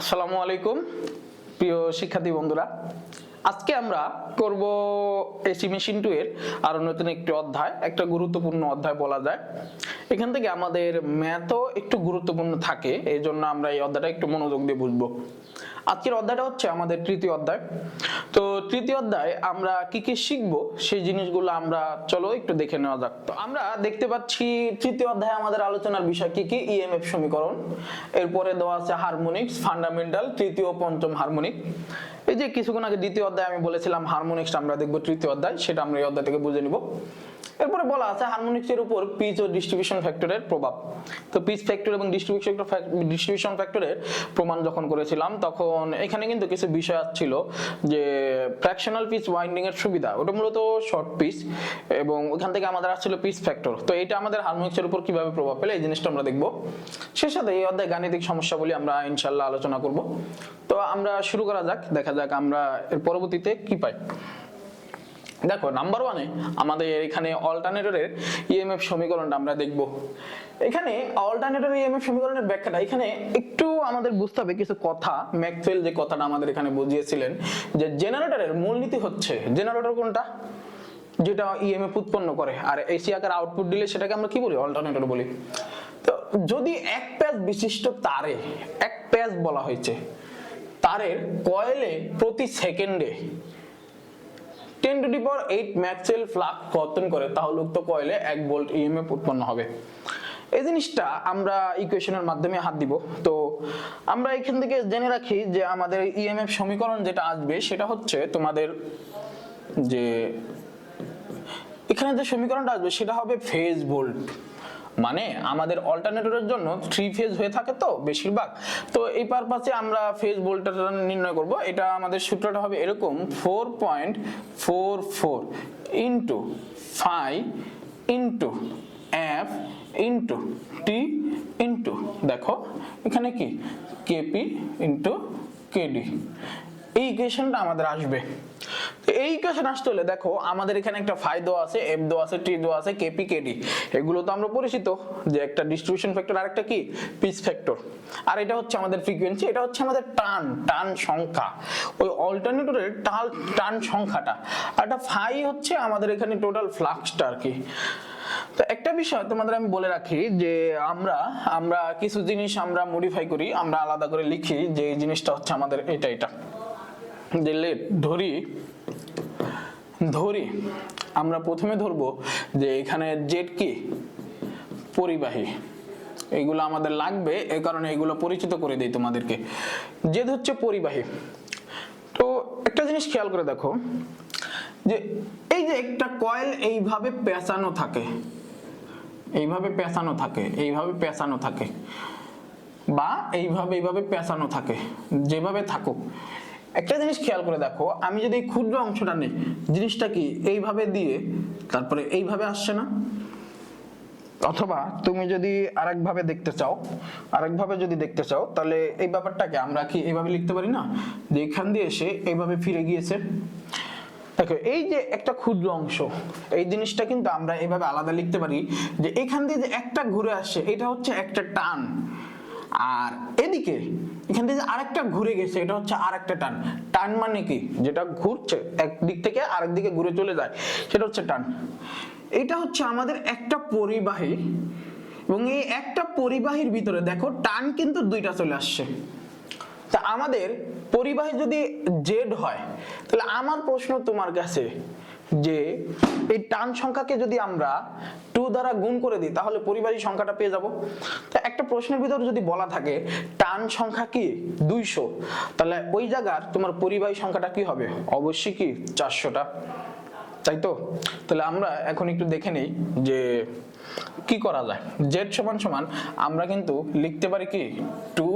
আসসালামু আলাইকুম, প্রিয় শিক্ষার্থী বন্ধুরা। আজকে আমরা করব এসি মেশিন টু এর আরও নতুন একটি অধ্যায়, একটা গুরুত্বপূর্ণ অধ্যায় বলা যায়। এখান থেকে আমাদের ম্যাথও একটু গুরুত্বপূর্ণ থাকে এই জন্য আমরা এই অধ্যায়টা একটু মনোযোগ দিয়ে বুঝব। আজকের অধ্যায়টা হচ্ছে আমাদের তৃতীয় অধ্যায়। তো তৃতীয় অধ্যায় আমরা কি কি শিখব, সেই জিনিসগুলো আমরা, চলো একটু দেখে নেওয়া যাক। তো আমরা দেখতে পাচ্ছি তৃতীয় অধ্যায়ে আমাদের আলোচনার বিষয় কি কি? ইএমএফ সমীকরণ। এরপরে দেওয়া আছে হারমোনিক্স ফান্ডামেন্টাল তৃতীয়, পঞ্চম হারমোনিক এই যে কিছুক্ষণ আগে দ্বিতীয় অধ্যায় আমি বলেছিলাম হারমোনিক্স আমরা দেখব তৃতীয় অধ্যায়, সেটা আমরা এই অধ্যায় থেকে বুঝে নিব। এরপরে বলা আছে হারমোনিক্সের উপর পিচ ও ডিস্ট্রিবিউশন ফ্যাক্টরের প্রভাব। তো পিচ ফ্যাক্টর এবং ডিস্ট্রিবিউশন ডিস্ট্রিবিউশন ফ্যাক্টরের প্রমাণ যখন করেছিলাম, তখন এখানে কিন্তু কিছু বিষয় আসছিল যে ফ্র্যাকশনাল পিচ ওয়াইন্ডিং এর সুবিধা। ওটা মূলত শর্ট পিচ এবং ওখান থেকে আমাদের আসছিল পিচ ফ্যাক্টর তো এটা আমাদের হারমোনিক্সের উপর কীভাবে প্রভাব ফেলে, এই জিনিসটা আমরা দেখব। সে সাথে এই অধ্যায় গাণিতিক সমস্যা বলে আমরা ইনশাল্লাহ আলোচনা করব। তো আমরা শুরু করা যাক, দেখা যাক আমরা এর পরবর্তীতে কি পাই। দেখো নাম্বার ওয়ানে আমাদের এখানে অল্টারনেটরের ইএমএফ সমীকরণটা আমরা দেখব। এখানে অল্টারনেটর ইএমএফ সমীকরণের ব্যাখ্যাটা, এখানে একটু আমাদের বুঝতে হবে কিছু কথা ম্যাকফেল যে কথাটা আমাদের এখানে বুঝিয়েছিলেন, যে জেনারেটরের মূলনীতি হচ্ছে জেনারেটর কোনটা? যেটা ইএমএফ উৎপন্ন করে, আর এসি আকার আউটপুট দিলে সেটাকে আমরা কি বলি? অল্টারনেটর বলি। তো যদি এক প্যাচ বিশিষ্ট তারে, এক প্যাচ বলা হয়েছে, তারের কয়েলে প্রতি সেকেন্ডে ten to the power eight maxwell flux কর্তন করে, তাহলে উক্ত কয়েলে এক ভোল্ট ইএমএফ উৎপন্ন হবে। এই জিনিসটা আমরা ইকুয়েশনের মাধ্যমে হাত দিব। তো আমরা এখান থেকে জেনে রাখি যে আমাদের ইএমএফ সমীকরণ যেটা আসবে, সেটা হচ্ছে তোমাদের যে এখানে যে সমীকরণটা আসবে, সেটা হবে ফেজ ভোল্ট মানে আমাদের অল্টারনেটরের জন্য থ্রি ফেজ হয়ে থাকে তো বেশিরভাগ। তো এই পারপাসে আমরা ফেজ ভোল্টটা নির্ণয় করব। এটা আমাদের সূত্রটা হবে এরকম four point four four into five into F into T into দেখো, এখানে কি? কেপি ইন্টু কেডি এই ইকুয়েশনটা আমাদের আসবে। এই ইকুয়েশন আসতে হলে দেখো, আমাদের এখানে একটা ফাই দেওয়া আছে এফ দেওয়া আছে টি দেওয়া আছে কেপি কেডি এগুলো তো আমরা পরিচিত, যে একটা ডিস্ট্রিবিউশন ফ্যাক্টর আর একটা কি? পিচ ফ্যাক্টর আর এটা হচ্ছে আমাদের ফ্রিকোয়েন্সি এটা হচ্ছে আমাদের টান টান সংখ্যা। ওই অল্টারনেটরের টাল, টান সংখ্যাটা। আর একটা ফাই হচ্ছে আমাদের এখানে টোটাল ফ্লাক্সটা আর কি। তো একটা বিষয় তোমাদের আমি বলে রাখি, যে আমরা আমরা কিছু জিনিস আমরা মডিফাই করি, আমরা আলাদা করে লিখি, যে এই জিনিসটা হচ্ছে আমাদের এটা এটা। যে লেট, ধরি ধরি, আমরা প্রথমে ধরবো যে এখানে জেড কি? পরিবাহী। এইগুলো আমাদের লাগবে এই কারণে এগুলো পরিচিত করে দিই তোমাদেরকে। জেদ হচ্ছে পরিবাহী। তো একটা জিনিস খেয়াল করে দেখো, যে এই যে একটা কয়েল এইভাবে পেঁচানো থাকে, এইভাবে পেঁচানো থাকে, এইভাবে পেঁচানো থাকে, বা এইভাবে এইভাবে পেঁচানো থাকে, যেভাবে থাকুক একটা জিনিস খেয়াল করে দেখো, আমি যদি ক্ষুদ্র অংশটা নেই, জিনিসটা কি এইভাবে দিয়ে তারপরে এইভাবে আসছে না? অথবা তুমি যদি আরেকভাবে দেখতে চাও, আরেকভাবে যদি দেখতে চাও, তাহলে এই ব্যাপারটাকে আমরা কি এইভাবে লিখতে পারি না? যে এখান দিয়ে এসে এইভাবে ফিরে গিয়েছে। দেখো, এই যে একটা ক্ষুদ্র অংশ, এই জিনিসটা কিন্তু আমরা এইভাবে আলাদা লিখতে পারি যে এখান দিয়ে যে একটা ঘুরে আসছে, এটা হচ্ছে একটা টান। আর এদিকে এখান থেকে আরেকটা ঘুরে গেছে, এটা হচ্ছে আরেকটা টান। টান মানে কি? যেটা ঘুরছে থেকে আরেক দিকে ঘুরে চলে যায়, সেটা হচ্ছে টান। এটা হচ্ছে আমাদের একটা পরিবাহী এবং এই একটা পরিবাহীর ভিতরে দেখো, টান কিন্তু দুইটা চলে আসছে। তা আমাদের পরিবাহী যদি জেড হয়, তাহলে আমার প্রশ্ন তোমার কাছে যে এই টান সংখ্যাকে যদি আমরা টু দ্বারা গুণ করে দিই, তাহলে পরিবাহী সংখ্যাটা পেয়ে যাব। তো একটা প্রশ্নের ভিতরে যদি বলা থাকে, টান সংখ্যা কি? দুইশো। তাহলে ওই জায়গার তোমার পরিবাহী সংখ্যাটা কি হবে? অবশ্যই কি? চারশোটা। তাই তো? তাহলে আমরা এখন একটু দেখে নেই যে কি করা যায়। জেড সমান সমান আমরা কিন্তু লিখতে পারি কি? টি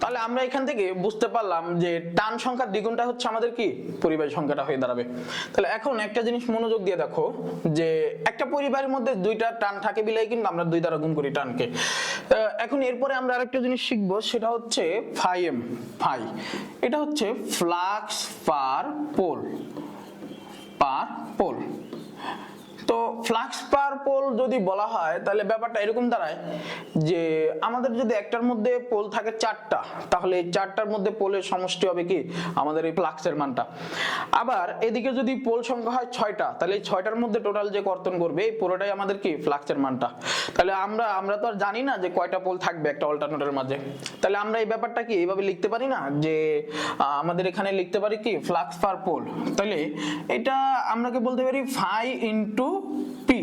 তাহলে আমরা এখান থেকে বুঝতে পারলাম যে টান সংখ্যার দ্বিগুণটা হচ্ছে আমাদের কি? পরিবারের সংখ্যাটা হয়ে দাঁড়াবে। তাহলে এখন একটা জিনিস মনোযোগ দিয়ে দেখো যে একটা পরিবারের মধ্যে দুইটা টান থাকে বিলাই কিন্তু আমরা দুই দ্বারা গুণ করি টানকে। এখন এরপরে আমরা আরেকটা জিনিস শিখব, সেটা হচ্ছে ফাই এম ফাই এটা হচ্ছে flux per pole per pole তো ফ্লাক্স পার পোল যদি বলা হয়, তাহলে ব্যাপারটা এরকম দাঁড়ায় যে আমাদের যদি একটার মধ্যে পোল থাকে চারটা, তাহলে এই চারটার মধ্যে পোলের সমষ্টি হবে কি? আমাদের এই ফ্লাক্সের মানটা। আবার এদিকে যদি পোল সংখ্যা হয় ছয়টা, তাহলে এই ছয়টার মধ্যে টোটাল যে কর্তন করবে, এই পুরোটাই আমাদের কি? ফ্লাক্সের মানটা। তাহলে আমরা আমরা তো আর জানি না যে কয়টা পোল থাকবে একটা অল্টারনেটরের মাঝে। তাহলে আমরা এই ব্যাপারটা কি এইভাবে লিখতে পারি না? যে আমাদের এখানে লিখতে পারি কি? ফ্লাক্স পার পোল তাহলে এটা আমরা কি বলতে পারি ফাই ইন্টু পি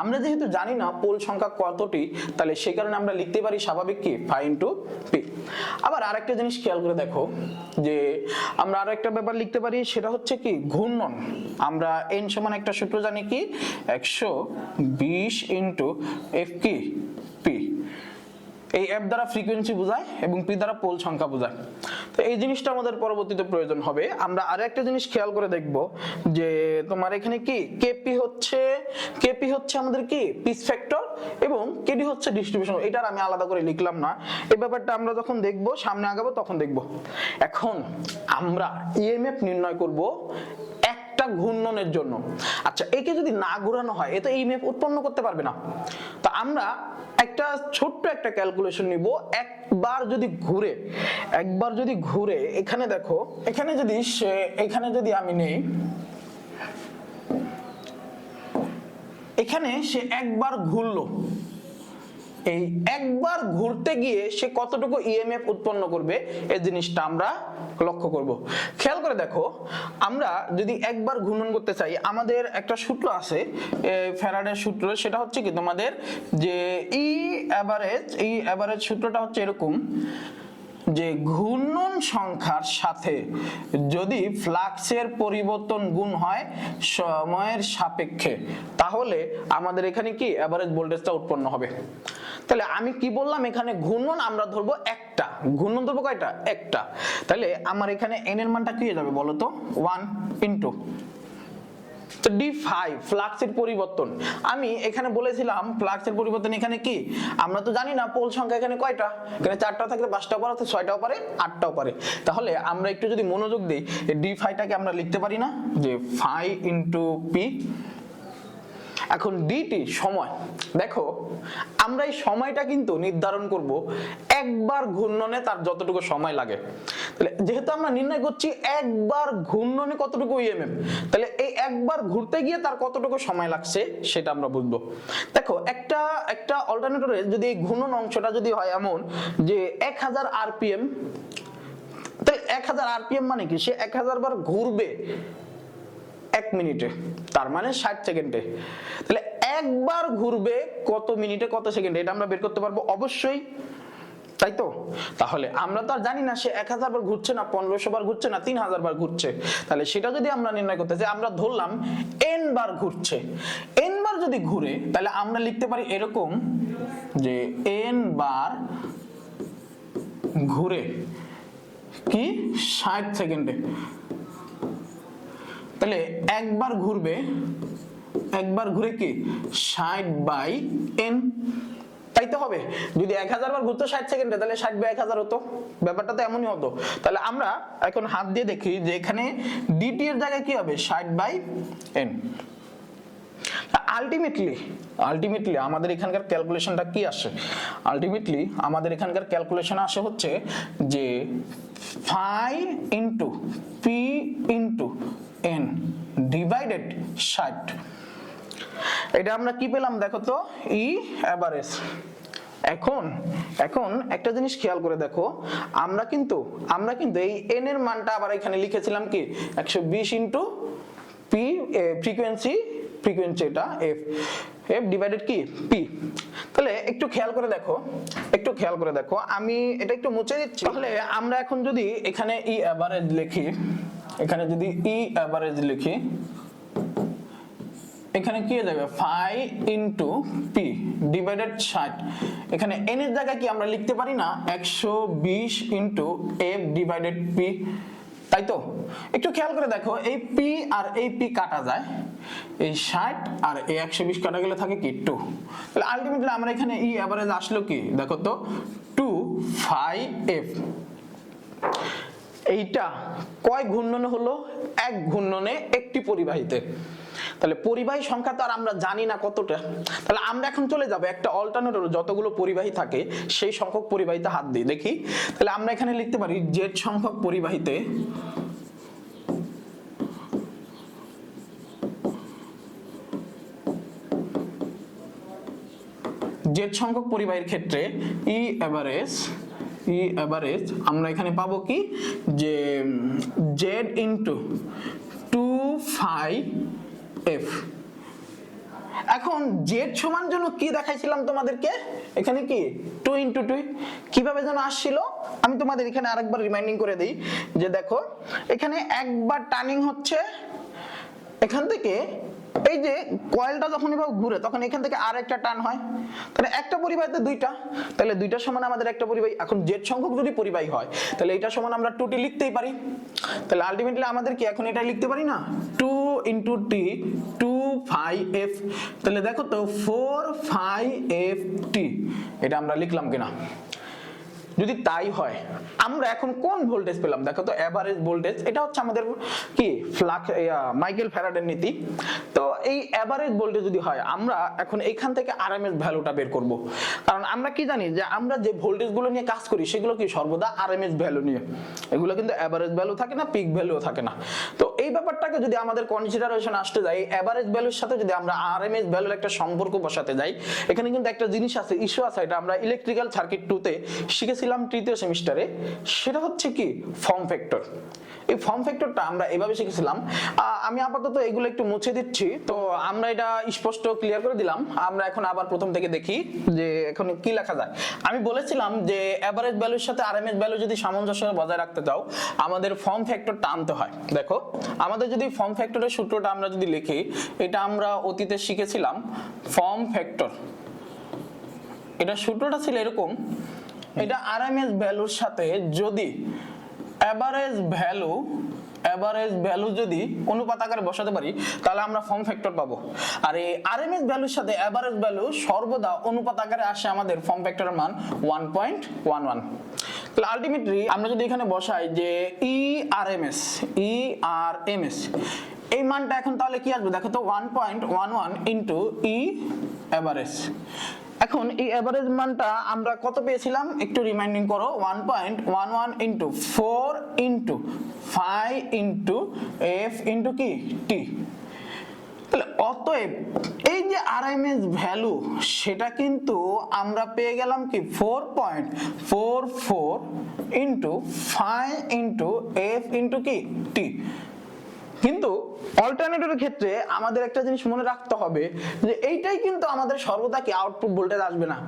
আমরা যেহেতু জানি না পোল সংখ্যা কতটি, তাহলে সেই কারণে আমরা লিখতে পারি স্বাভাবিক কি? ফাই ইন্টু পি আবার আরেকটা জিনিস খেয়াল করে দেখো, যে আমরা আরও একটা ব্যাপার লিখতে পারি, সেটা হচ্ছে কি? ঘূর্ণন। আমরা এন সমান একটা সূত্র জানি কি? একশো বিশ ইন্টু এফ কি? পি এই অ্যাপ দ্বারা ফ্রিকোয়েন্সি বোঝায় এবং পি দ্বারা পোল সংখ্যা বোঝায়। তো এই জিনিসটা আমাদের পরবর্তীতে প্রয়োজন হবে। আমরা আর একটা জিনিস খেয়াল করে দেখব যে তোমার এখানে কি? কেপি হচ্ছে কেপি হচ্ছে আমাদের কি? পিস ফ্যাক্টর এবং কেডি হচ্ছে ডিস্ট্রিবিউশন এটার আমি আলাদা করে লিখলাম না। এই ব্যাপারটা আমরা যখন দেখব, সামনে আগাবো, তখন দেখব। এখন আমরা ইএমএফ নির্ণয় করব একটা ঘূর্ণনের জন্য। আচ্ছা একে যদি না ঘোরানো হয়, এ তো এই ম্যাপ উৎপন্ন করতে পারবে না। তো আমরা একটা ছোট্ট একটা ক্যালকুলেশন নিব। একবার যদি ঘুরে, একবার যদি ঘুরে, এখানে দেখো, এখানে যদি এখানে যদি আমি নেই, এখানে সে একবার ঘুরলো। এই একবার ঘুরতে গিয়ে সে কতটুকু ইএমএফ উৎপন্ন করবে, এই জিনিসটা আমরা লক্ষ্য করব। খেয়াল করে দেখো, আমরা যদি একবার ঘূর্ণন করতে চাই, আমাদের একটা সূত্র আছে ফ্যারাডের সূত্র, সেটা হচ্ছে কি তোমাদের যে ই অ্যাভারেজ ই অ্যাভারেজ সূত্রটা হচ্ছে এরকম যে ঘূর্ণন সংখ্যার সাথে যদি ফ্লাক্সের পরিবর্তন গুণ হয় সময়ের সাপেক্ষে, তাহলে আমাদের এখানে কি অ্যাভারেজ ভোল্টেজটা উৎপন্ন হবে? তাহলে আমি কি বললাম এখানে ঘূর্ণন আমরা ধরবো একটা। ঘূর্ণন ধরবো কয়টা? একটা। তাহলে আমার এখানে এন এর মানটা কি হয়ে যাবে বলো তো ওয়ান ইন্টু তো ডি ফাইভ ফ্লাক্সের পরিবর্তন। আমি এখানে বলেছিলাম ফ্লাক্সের পরিবর্তন এখানে কি? আমরা তো জানি না, পোল সংখ্যা এখানে কয়টা? এখানে চারটা থাকলে পাঁচটাও পারে, অর্থাৎ ছয়টাও পারে, আটটাও পারে। তাহলে আমরা একটু যদি মনোযোগ দিই ডি ফাইটাকে আমরা লিখতে পারি না? যে ফাই ইন্টু পি এখন ডিটি সময়। দেখো, আমরা এই সময়টা কিন্তু নির্ধারণ করব একবার ঘূর্ণনে তার যতটুকু সময় লাগে। তাহলে যেহেতু আমরা নির্ণয় করছি একবার ঘূর্ণনে কতটুকু ইএমএফ তাহলে এই একবার ঘুরতে গিয়ে তার কতটুকু সময় লাগছে সেটা আমরা বুঝব। দেখো, একটা একটা অল্টারনেটরে যদি এই ঘূর্ণন অংশটা যদি হয় এমন যে এক হাজার আরপিএম তাহলে এক হাজার আরপিএম মানে কি? সে এক হাজার বার ঘুরবে এক মিনিটে, তার মানে ষাট সেকেন্ডে। তাহলে একবার ঘুরবে কত মিনিটে, কত সেকেন্ডে, এটা আমরা বের করতে পারব অবশ্যই, তাই তো? তাহলে আমরা তো আর জানি না সে এক হাজার বার ঘুরছে না, পনেরোশো বার ঘুরছে না, তিন হাজার বার ঘুরছে। তাহলে সেটা যদি আমরা নির্ণয় করতে চাই, আমরা ধরলাম এন বার ঘুরছে। এন বার যদি ঘুরে, তাহলে আমরা লিখতে পারি এরকম যে এন বার ঘুরে কি? ষাট সেকেন্ডে। তাহলে একবার ঘুরবে, একবার ঘুরে কি? ষাট বাই এন তাই তো হবে। যদি এক হাজার বার ঘুরতো ষাট সেকেন্ডে তাহলে ষাট বাই এক হাজার হতো। ব্যাপারটা তো এমনই হতো। তাহলে আমরা এখন হাত দিয়ে দেখি যে এখানে ডিটি এর জায়গায় কি হবে? ষাট বাই এন আলটিমেটলি আলটিমেটলি আমাদের এখানকার ক্যালকুলেশনটা কি আসে? আলটিমেটলি আমাদের এখানকার ক্যালকুলেশন আসে হচ্ছে যে phi into P into N divided ষাট। এটা আমরা কি পেলাম দেখো তো? ই অ্যাভারেজ এখন এখন একটা জিনিস খেয়াল করে দেখো, আমরা কিন্তু আমরা কিন্তু এই এন এর মানটা আবার এখানে লিখেছিলাম কি? একশো বিশ ইন্টু পি ফ্রিকোয়েন্সি ফ্রিকোয়েন্সি এটা এফ এফ ডিভাইডেড কি? পি তাহলে একটু খেয়াল করে দেখো, একটু খেয়াল করে দেখো। আমি এটা একটু মুছে দিচ্ছি। তাহলে আমরা এখন যদি এখানে ই অ্যাভারেজ লিখি এখানে যদি ই অ্যাভারেজ লিখি, এখানে কি হয়ে যাবে? ফাই ইন্টু পি ডিভাইডেড ষাট। এখানে এন এর জায়গায় কি আমরা লিখতে পারি না? একশো বিশ ইন্টু এফ ডিভাইডেড পি তাই তো? একটু খেয়াল করে দেখো, এই পি আর এই পি কাটা যায়। এই ষাট আর এই একশো বিশ কাটা গেলে থাকে কি? টু তাহলে আলটিমেটলি আমরা এখানে ই অ্যাভারেজ আসলো কি? দেখো তো টু ফাই এফ এইটা কয় ঘূর্ণনে হলো? এক ঘূর্ণনে একটি পরিবাহিতে। তাহলে পরিবাহী সংখ্যা তো আর আমরা জানি না কতটা। তাহলে আমরা এখন চলে যাব, একটা অল্টারনেটর যতগুলো পরিবাহী থাকে, সেই সংখ্যক পরিবাহীতে হাত দিই। দেখি, তাহলে আমরা এখানে লিখতে পারি জেড সংখ্যক পরিবাহীতে জেড সংখ্যক পরিবাহীর ক্ষেত্রে ই এভারেজ ই এভারেজ আমরা এখানে পাবো কি? যে Z into two five F এখন জেড সমান জন্য কি দেখাইছিলাম তোমাদেরকে? এখানে কি? টু ইন্টু টু কীভাবে যেন আসছিল? আমি তোমাদের এখানে আরেকবার রিমাইন্ডিং করে দিই যে দেখো, এখানে একবার টার্নিং হচ্ছে, এখান থেকে এই যে কয়েলটা যখন এভাবে ঘুরে, তখন এখান থেকে আর একটা টান হয়। তাহলে একটা পরিবাহীতে দুইটা। তাহলে দুইটা সমান আমাদের একটা পরিবাহী। এখন জেড সংখ্যক যদি পরিবাহী হয়, তাহলে এটা সমান আমরা টুটি লিখতেই পারি। তাহলে আলটিমেটলি আমাদের কি এখন এটা লিখতে পারি না? Two into T two five F তাহলে দেখো তো ফোর ফাইভ এফ টি এটা আমরা লিখলাম কিনা? যদি তাই হয়, আমরা এখন কোন ভোল্টেজ পেলাম? দেখো তো এভারেজ ভোল্টেজ এটা হচ্ছে আমাদের কি? ফ্লাক্স মাইকেল ফ্যারাডের নীতি। তো এই এভারেজ ভোল্টেজ যদি হয়, আমরা এখন এখান থেকে আরএমএস ভ্যালুটা বের করব। কারণ আমরা কি জানি যে, আমরা যে ভোল্টেজগুলো নিয়ে কাজ করি, সেগুলো কি সর্বদা আরএমএস ভ্যালু নিয়ে? এগুলো কিন্তু এভারেজ ভ্যালু থাকে না পিক ভ্যালু থাকে না। তো এই ব্যাপারটাকে যদি আমাদের কনসিডারেশন আসতে যায় এভারেজ ভ্যালুর সাথে যদি আমরা আরএমএস ভ্যালুর একটা সম্পর্ক বসাতে যাই, এখানে কিন্তু একটা জিনিস আছে ইস্যু আছে, এটা আমরা ইলেকট্রিক্যাল সার্কিট টুতে শিখেছিলাম তৃতীয় সেমিস্টারে, সেটা হচ্ছে কি? ফর্ম ফ্যাক্টর এই ফর্ম ফ্যাক্টরটা আমরা এভাবে শিখেছিলাম। আমি আপাতত এগুলো একটু মুছে দিচ্ছি। তো আমরা এটা স্পষ্ট ক্লিয়ার করে দিলাম। আমরা এখন আবার প্রথম থেকে দেখি যে এখন কি লেখা যায়। আমি বলেছিলাম যে অ্যাভারেজ ভ্যালুর সাথে আরএমএস ভ্যালু যদি সামঞ্জস্য বজায় রাখতে চাও, আমাদের ফর্ম ফ্যাক্টরটা আনতে হয়। দেখো, আমাদের যদি ফর্ম ফ্যাক্টরের সূত্রটা আমরা যদি লিখি, এটা আমরা অতীতে শিখেছিলাম ফর্ম ফ্যাক্টর এটা সূত্রটা ছিল এরকম এটা আরএমএস ভ্যালুর সাথে যদি এভারেজ ভ্যালু এভারেজ ভ্যালু যদি অনুপাত আকারে বসাতে পারি, তাহলে আমরা ফর্ম ফ্যাক্টর পাবো। আর এই আরএমএস ভ্যালুর সাথে এভারেজ ভ্যালু সর্বদা অনুপাত আকারে আসে আমাদের ফর্ম ফ্যাক্টরের মান ওয়ান পয়েন্ট ওয়ান ওয়ান তাহলে আলটিমেটলি আমরা যদি এখানে বসাই যে E R M S E R M S এই মানটা এখন তাহলে কি আসবে? দেখো তো one point one one into E average এখন এই এভারেজ মানটা আমরা কত পেয়েছিলাম? একটু রিমাইন্ডিং করো one point one one into four into five into F into কি? টি তাহলে অতএব এই যে আরএমএস ভ্যালু সেটা কিন্তু আমরা পেয়ে গেলাম কি? Four point four four into five into F into কি? টি কিন্তু অল্টারনেটরের ক্ষেত্রে আমাদের একটা জিনিস মনে রাখতে হবে যে এইটাই কিন্তু আমাদের সর্বদা কি আউটপুট ভোল্টেজ আসবে না।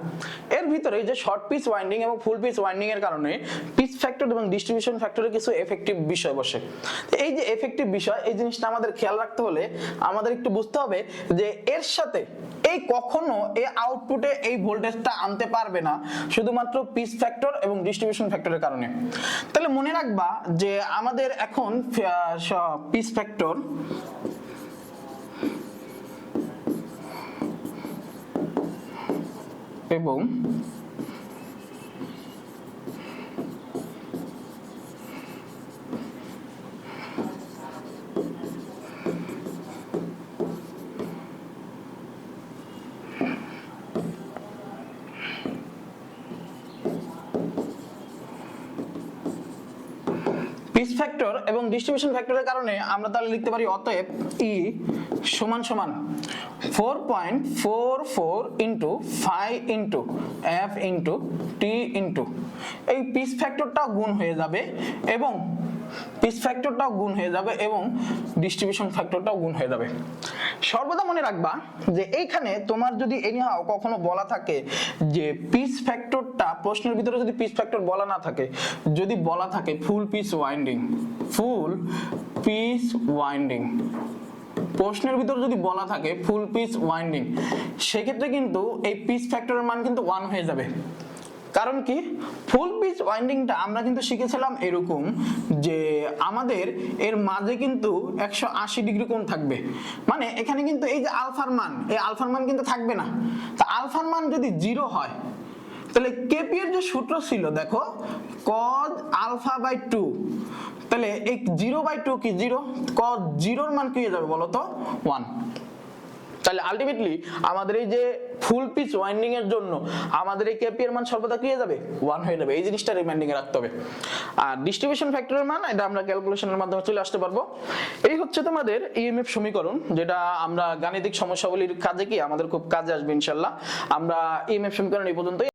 এর ভিতরে যে শর্ট পিস ওয়াইন্ডিং এবং ফুল পিস ওয়াইন্ডিং এর কারণে পিস ফ্যাক্টর এবং ডিস্ট্রিবিউশন ফ্যাক্টরে কিছু এফেক্টিভ বিষয় বসে। এই যে এফেক্টিভ বিষয়, এই জিনিসটা আমাদের খেয়াল রাখতে হলে আমাদের একটু বুঝতে হবে যে এর সাথে এই কখনো এই আউটপুটে এই ভোল্টেজটা আনতে পারবে না, শুধুমাত্র পিস ফ্যাক্টর এবং ডিস্ট্রিবিউশন ফ্যাক্টরের কারণে। তাহলে মনে রাখবা যে আমাদের এখন পিস ফ্যাক্টর এবং পিচ ফ্যাক্টর এবং ডিস্ট্রিবিউশন ফ্যাক্টরের কারণে আমরা তাহলে লিখতে পারি অতএব ই সমান সমান four point four four into five into F into T into এই পিস ফ্যাক্টরটাও গুণ হয়ে যাবে এবং পিচ ফ্যাক্টরটাও গুণ হয়ে যাবে এবং ডিস্ট্রিবিউশন ফ্যাক্টরটাও গুণ হয়ে যাবে। সর্বদা মনে রাখবা যে এইখানে তোমার যদি এনিহাও কখনো বলা থাকে যে পিচ ফ্যাক্টরটা প্রশ্নের ভিতরে যদি পিচ ফ্যাক্টর বলা না থাকে, যদি বলা থাকে full pitch winding full pitch winding প্রশ্নের ভিতর যদি বলা থাকে ফুল পিস ওয়াইন্ডিং সেক্ষেত্রে কিন্তু এই পিচ ফ্যাক্টরের মান কিন্তু ওয়ান হয়ে যাবে। কারণ কি? ফুল পিচ ওয়াইন্ডিংটা আমরা কিন্তু শিখেছিলাম এরকম যে আমাদের এর মাঝে কিন্তু একশো আশি ডিগ্রি কোণ থাকবে। মানে এখানে কিন্তু এই যে আলফার মান, এই আলফার মান কিন্তু থাকবে না। তা আলফার মান যদি জিরো হয়, তাহলে কেপি এর যে সূত্র ছিল, দেখো কজ আলফা বাই টু, তাহলে এই জিরো বাই টু কি জিরো কজ জিরোর মান কি হয়ে যাবে বলো তো? ওয়ান তাহলে আলটিমেটলি আমাদের এই যে ফুল পিচ ওয়াইন্ডিং এর জন্য আমাদের এই কেপি এর মান সর্বদা কি হয়ে যাবে? ওয়ান হয়ে যাবে। এই জিনিসটা রিমাইন্ডিং এ রাখতে হবে। আর ডিস্ট্রিবিউশন ফ্যাক্টরের মান, এটা আমরা ক্যালকুলেশনের মাধ্যমে চলে আসতে পারব। এই হচ্ছে তোমাদের ইএমএফ সমীকরণ, যেটা আমরা গাণিতিক সমস্যাগুলির কাজে কি আমাদের খুব কাজে আসবে ইনশাল্লাহ। আমরা ইএমএফ সমীকরণ এই পর্যন্তই